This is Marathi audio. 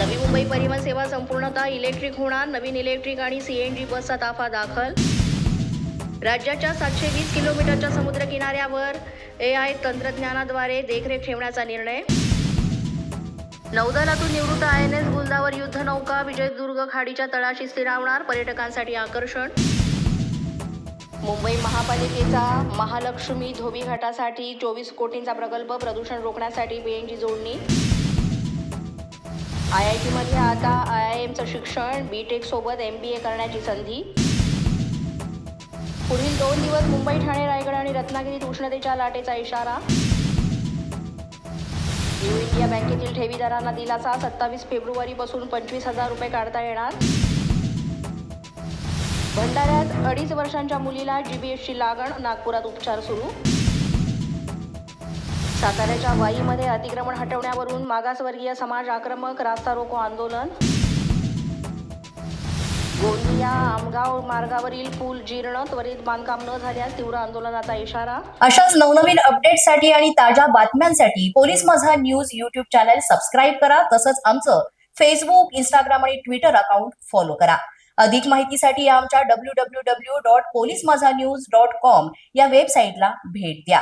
नवी मुंबई परिवहन सेवा संपूर्णतः इलेक्ट्रिक होणार. नवीन इलेक्ट्रिक आणि सीएनजी बसचा ताफा दाखल. राज्याच्या सातशे वीस किलोमीटरच्या समुद्रकिनाऱ्यावर ए आय तंत्रज्ञानाद्वारे देखरेख ठेवण्याचा निर्णय. नौदलातून निवृत्त आय एन एस गुलदावर युद्धनौका विजयदुर्ग खाडीच्या तळाशी स्थिरावणार पर्यटकांसाठी आकर्षण. मुंबई महापालिकेचा महालक्ष्मी धोबी घाटासाठी चोवीस कोटींचा प्रकल्प प्रदूषण रोखण्यासाठी पीएनजी जोडणी. आय आय टीमध्ये आता आय आय एमचं शिक्षण बी टेक सोबत एम बी ए करण्याची संधी. पुढील दोन दिवस मुंबई ठाणे रायगड आणि रत्नागिरीत उष्णतेच्या लाटेचा इशारा. न्यू इंडिया बँकेतील ठेवीदारांना दिलासा सत्तावीस फेब्रुवारीपासून पंचवीस हजार रुपये काढता येणार. भंडाऱ्यात अडीच वर्षांच्या मुलीला जीबीएसची लागण नागपुरात उपचार सुरू. साताऱ्याच्या वाईमध्ये अतिक्रमण हटवण्यावरून मागासवर्गीय समाज आक्रमक रास्ता रोको आंदोलन. गोंदिया आमगाव मार्गावरील पूल जीर्ण त्वरित बांधकाम न झाल्यास तीव्र आंदोलनाचा इशारा. अशाच नवनवीन अपडेट्ससाठी आणि ताज्या बातम्यांसाठी police Majha news YouTube channel subscribe करा तसंच आमचं फेसबुक इंस्टाग्राम आणि ट्विटर अकाउंट फॉलो करा. अधिक माहितीसाठी आमच्या W W W dot police Majha news dot com या वेबसाईटला भेट द्या.